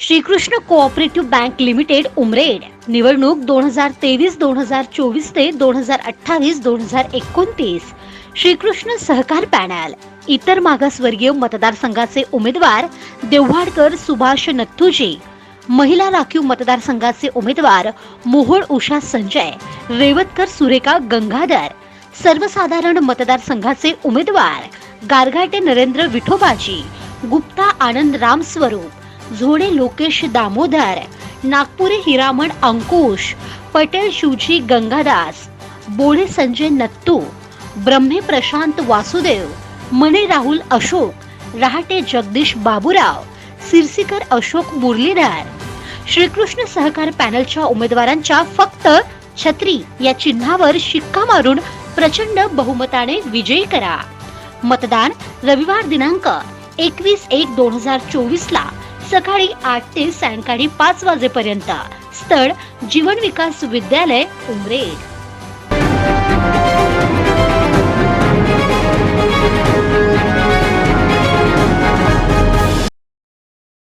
Shrikrishna cooperative bank limited Umred. निवडणूक दोन हजार तेवीस दोन हजार चोवीस ते दोन हजार अठ्ठावीस दोन हजार एकोणतीस. श्रीकृष्ण सहकार पॅनल. इतर मागासवर्गीय मतदारसंघाचे उमेदवार देव्हाडकर सुभाष नथ्थुजी महिला राखीव मतदारसंघाचे उमेदवार मोहोळ उषा संजय. रेवतकर सुरेखा गंगाधर. सर्वसाधारण मतदारसंघाचे उमेदवार गारघाटे नरेंद्र विठोबाजी. गुप्ता आनंद रामस्वरूप. झोडे लोकेश दामोदर नागपुरे हिरामण अंकुश पटेल शिवजी गंगादास बोळे संजय नत्तू ब्रह्मे प्रशांत वासुदेव मने राहुल अशोक रहाटे जगदीश बाबूराव सिरसीकर अशोक मुरलीधर. श्रीकृष्ण सहकार पॅनलच्या उमेदवारांच्या फक्त छत्री या चिन्हावर शिक्का मारून प्रचंड बहुमताने विजयी करा. मतदान रविवार दिनांक एकवीस एक दोन हजार चोवीस ला सकाळी आठ ते सायंकाळी पाच वाजेपर्यंत. स्थळ जीवन विकास विद्यालय उमरेड.